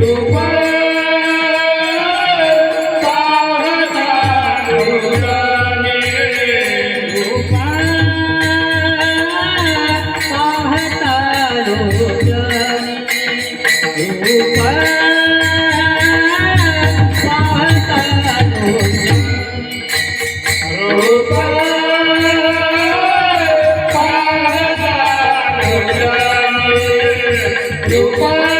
Lupa Thank you.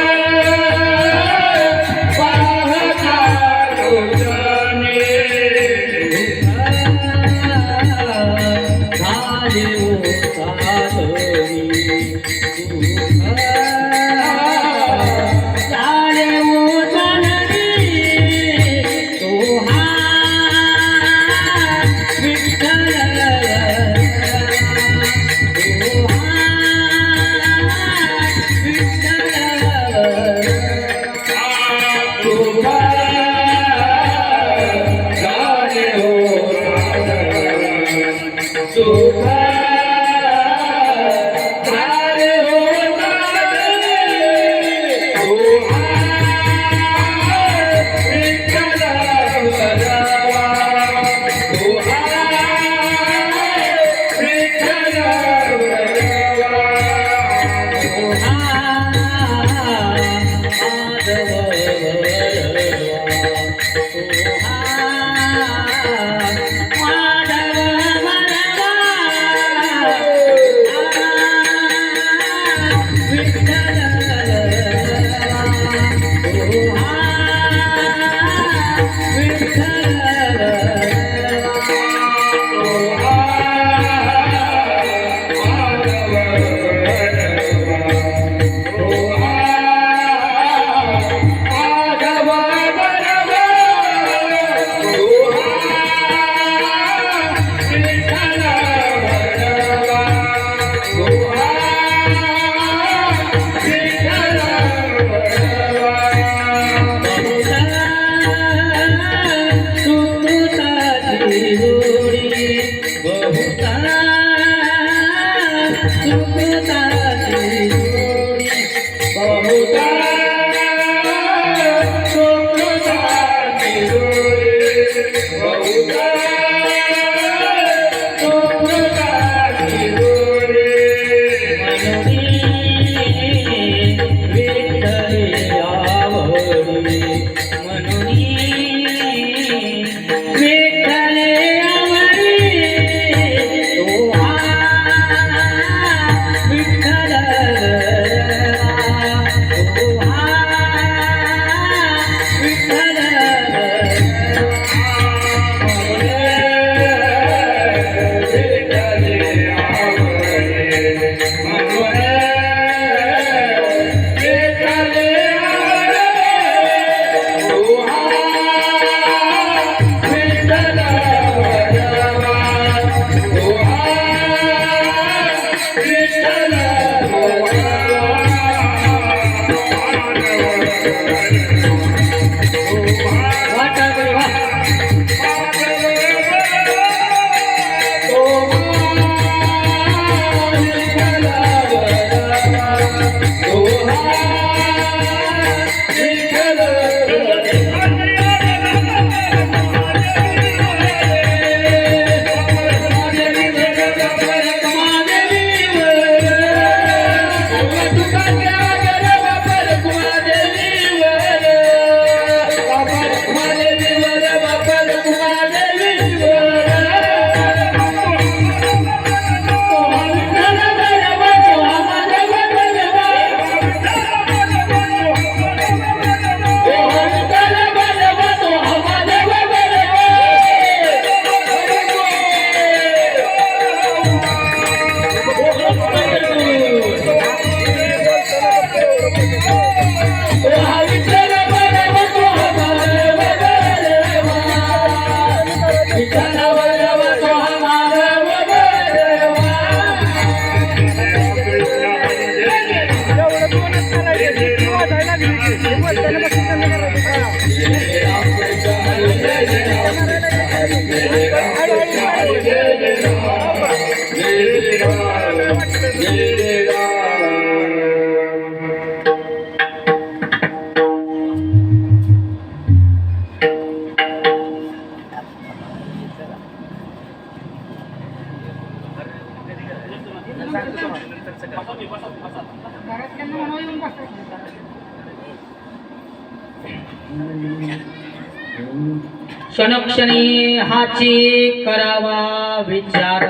क्षणक्षणी हाची करावा विचार.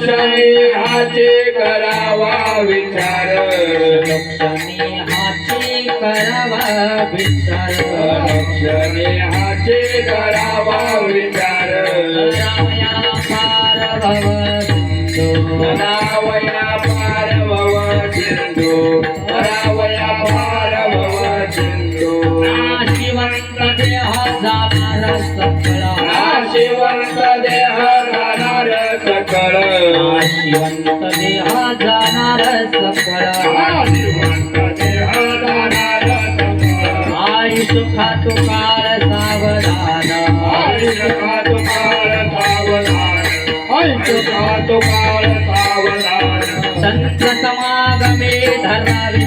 क्षणी हाचे करावा विचार. क्षणी हाची करावा विचार. क्षणी हाचे करावा विचार. रामया पार भव सिंधू रावया पार भव सिंधू जिवंत देह जाणार सकळ जिवंत देह जाणार सकळ नाशिवंत देह राहणार सकळ आयुष खातो सावधान आई सुखा तुकार सावधान. आयुष खातो काळ सावधान. संत समागमे धरावी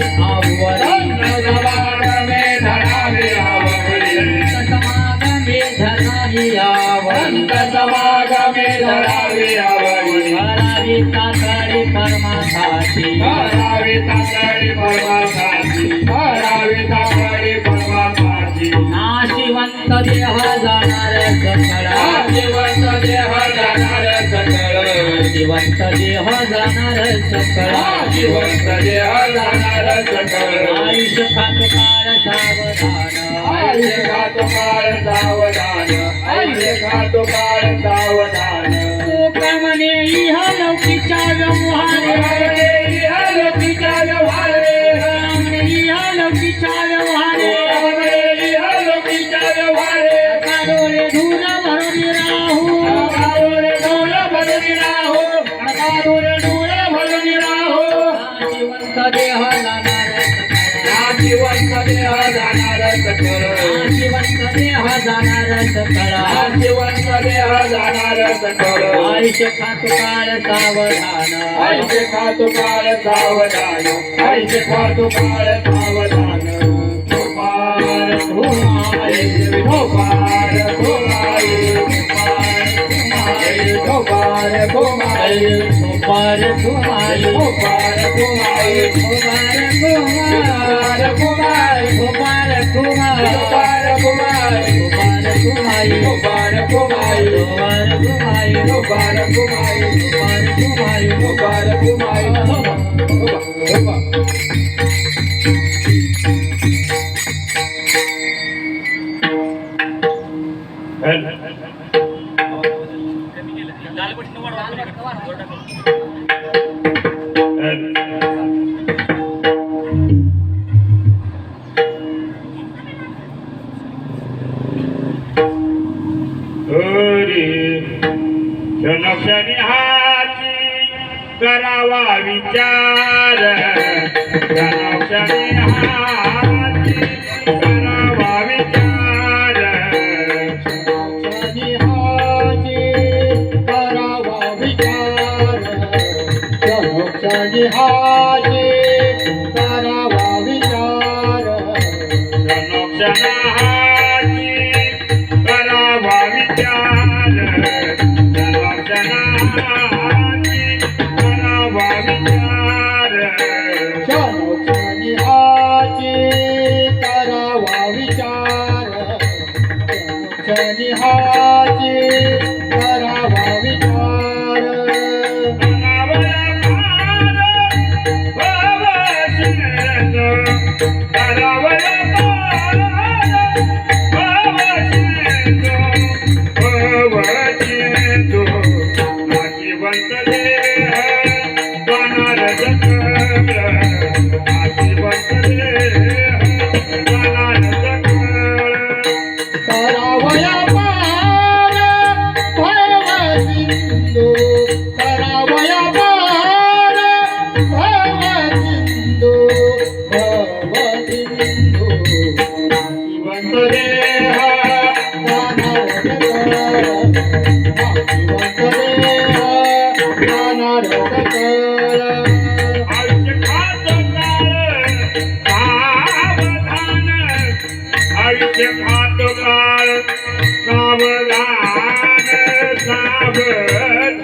धरावी तातडी परमासाठी. धरावे तातडी परमासाठी. धरावे तातडी परमासाठी. नाशिवंत देह जाणार सकळ जिवंत देह जाणार सकळ जिवंत देह जाणार सकळ जिवंत देह जाणार सकळ आयुष खात काळ सावधान. आयुष खातो काळ सावधान. देह जाणार सकळ जिवंत देह जाणार सकळ आयुष खात काळ सावधान. आईचे खातो काळ सावधान. आईचे खातो काळ सावधान गोपाळ गोमाई गोपाळ कुमारी Gopal Gomai Gopal Kumar Gopal Gopal Gomai Kumar Kumar Gopal Kumar Gopal Kumar Gopal Kumar Gopal Kumar Gopal Kumar Gopal Kumar Gopal Kumar विचार. क्षणक्षणी करावा विचार. करावा विचार. आयुष्य खातो काळ सावधान सावधान